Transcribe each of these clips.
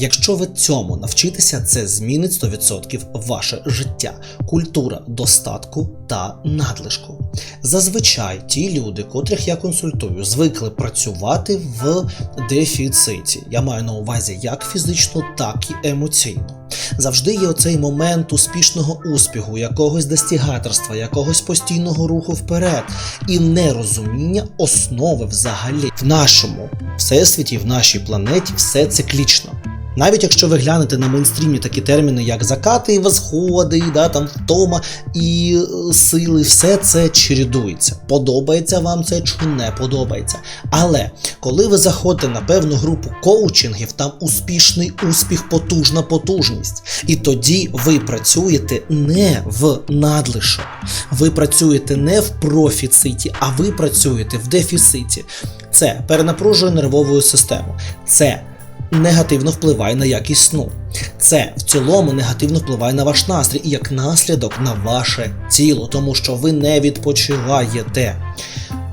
Якщо ви цьому навчитеся, це змінить 100% ваше життя, культура достатку та надлишку. Зазвичай ті люди, котрих я консультую, звикли працювати в дефіциті. Я маю на увазі як фізично, так і емоційно. Завжди є оцей момент успішного успіху, якогось достігаторства, якогось постійного руху вперед і нерозуміння основи взагалі в нашому всесвіті, в нашій планеті все циклічно. Навіть якщо ви глянете на мейнстрімі такі терміни, як закати і восходи, да, там втома і е, сили, все це чередується. Подобається вам це чи не подобається. Але коли ви заходите на певну групу коучингів, там успішний успіх, потужна потужність. І тоді ви працюєте не в надлишок, ви працюєте не в профіциті, а ви працюєте в дефіциті. Це перенапружує нервову систему. Це негативно впливає на якість сну. Це в цілому негативно впливає на ваш настрій і як наслідок на ваше тіло, тому що ви не відпочиваєте.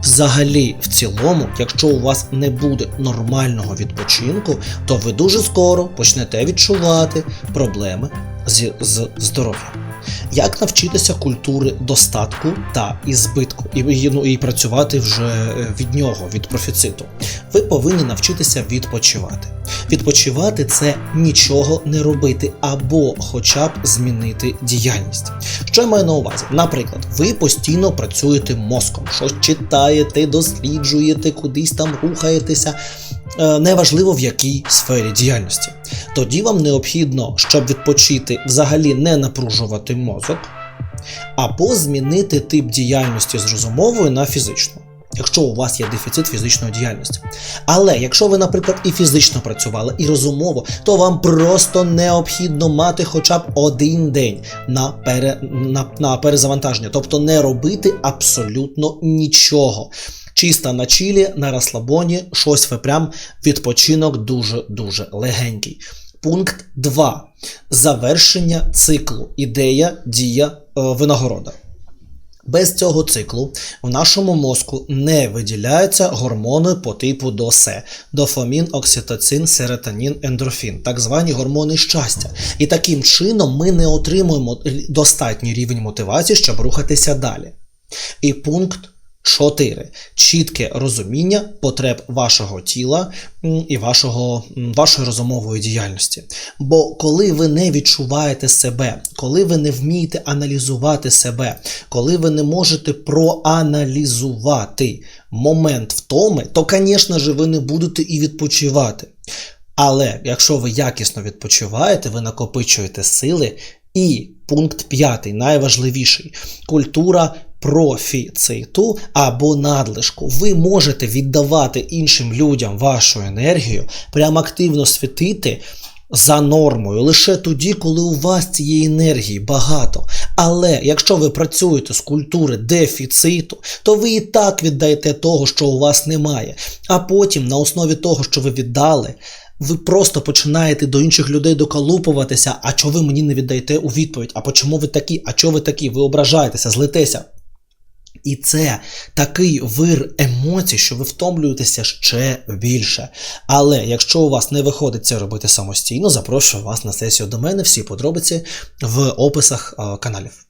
Взагалі, в цілому, якщо у вас не буде нормального відпочинку, то ви дуже скоро почнете відчувати проблеми з, з здоров'ям. Як навчитися культури достатку та і, і, ну, і працювати вже від нього, від профіциту? Ви повинні навчитися відпочивати. Відпочивати це нічого не робити або хоча б змінити діяльність. Що я маю на увазі? Наприклад, ви постійно працюєте мозком, щось читаєте, досліджуєте, кудись там рухаєтеся. е, Неважливо в якій сфері діяльності. Тоді вам необхідно, щоб відпочити, взагалі не напружувати мозок, або змінити тип діяльності з розумової на фізичну. Якщо у вас є дефіцит фізичної діяльності. Але якщо ви, наприклад, і фізично працювали, і розумово, то вам просто необхідно мати хоча б один день на, пере, на, на перезавантаження, тобто не робити абсолютно нічого. Чисто на чилі, на розслабоні, щось ви прям відпочинок дуже-дуже легенький. Пункт 2. Завершення циклу. Ідея, дія, е, винагорода. Без цього циклу в нашому мозку не виділяються гормони по типу ДОСЕ – дофамін, окситоцин, серотонін, ендорфін, так звані гормони щастя. І таким чином ми не отримуємо достатній рівень мотивації, щоб рухатися далі. І пункт 4. Чітке розуміння потреб вашого тіла і вашого, вашої розумової діяльності. Бо коли ви не відчуваєте себе, коли ви не вмієте аналізувати себе, коли ви не можете проаналізувати момент втоми, то, звісно ж, ви не будете і відпочивати. Але якщо ви якісно відпочиваєте, ви накопичуєте сили. І пункт п'ятий, найважливіший культура профіциту або надлишку. Ви можете віддавати іншим людям вашу енергію, прям активно світити за нормою лише тоді, коли у вас цієї енергії багато. Але якщо ви працюєте з культури дефіциту, то ви і так віддаєте того, що у вас немає. А потім, на основі того, що ви віддали, ви просто починаєте до інших людей доколупуватися, а чого ви мені не віддаєте у відповідь? А чому ви такі? А чого ви такі? Ви ображаєтеся, злитеся. І це такий вир емоцій, що ви втомлюєтеся ще більше. Але якщо у вас не виходить це робити самостійно, запрошую вас на сесію до мене. Всі подробиці в описах е, каналів.